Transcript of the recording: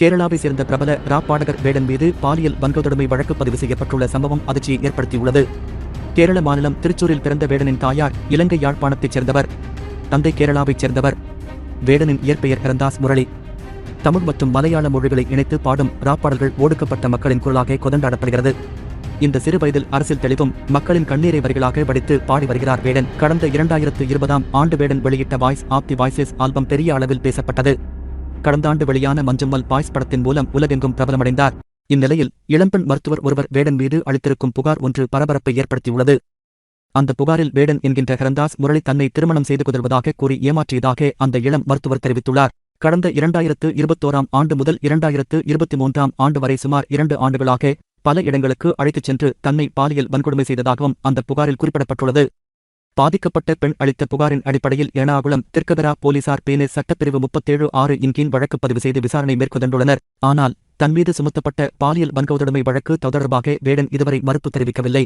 கேரளாவை சேர்ந்த பிரபல ராப் பாடகர் வேடன் மீது பாலியல் வன்கொடுமை வழக்கு பதிவு செய்யப்பட்டுள்ள சம்பவம் அதிர்ச்சியை ஏற்படுத்தியுள்ளது. கேரள மாநிலம் திருச்சூரில் பிறந்த வேடனின் தாயார் இலங்கை யாழ்ப்பாணத்தைச் சேர்ந்தவர். தந்தை கேரளாவைச் சேர்ந்தவர். வேடனின் இயற்பெயர் ஹரந்தாஸ் முரளி. தமிழ் மற்றும் மலையாள மொழிகளை இணைத்து பாடும் ராப் பாடல்கள் ஒடுக்கப்பட்ட மக்களின் குரலாக கொதண்டாடப்படுகிறது இந்த சிறு வயதில் அரசியல் தெளிவும் மக்களின் கண்ணீரை வரிகளாக வடித்து பாடி வருகிறார் வேடன். கடந்த இரண்டாயிரத்து இருபதாம் ஆண்டு வேடன் வெளியிட்ட voice of the voices album பெரிய அளவில் பேசப்பட்டது. கடந்த ஆண்டு வெளியான மஞ்சம்மல் பாய்ஸ் படத்தின் மூலம் உலகெங்கும் பிரபலமடைந்தார். இந்நிலையில் இளம்பெண் மருத்துவர் ஒருவர் வேடன் மீது அளித்திருக்கும் புகார் ஒன்று பரபரப்பை ஏற்படுத்தியுள்ளது. அந்த புகாரில் வேடன் என்கின்ற ஹரந்தாஸ் முரளி தன்னை திருமணம் செய்து கொள்வதாக கூறி ஏமாற்றியதாக அந்த இளம் மருத்துவர் தெரிவித்துள்ளார். கடந்த இரண்டாயிரத்து இருபத்தோராம் ஆண்டு முதல் இரண்டாயிரத்து இருபத்தி மூன்றாம் ஆண்டு வரை சுமார் இரண்டு ஆண்டுகளாக பல இடங்களுக்கு அழைத்துச் சென்று தன்னை பாலியல் வன்கொடுமை செய்ததாகவும் அந்த புகாரில் குறிப்பிடப்பட்டுள்ளது. பாதிக்கப்பட்ட பெண் அளித்த புகாரின் அடிப்படையில் ஏனாகுளம் தெற்கதரா போலீசார் பேனே சட்டப்பிரிவு முப்பத்தேழு ஆறு இன் கீழ் வழக்கு பதிவு செய்து விசாரணை மேற்கொண்டுள்ளனர் ஆனால் தன் மீது சுமத்தப்பட்ட பாலியல் வன்கொடுமை வழக்கு தொடர்பாக வேடன் இதுவரை மறுப்பு தெரிவிக்கவில்லை.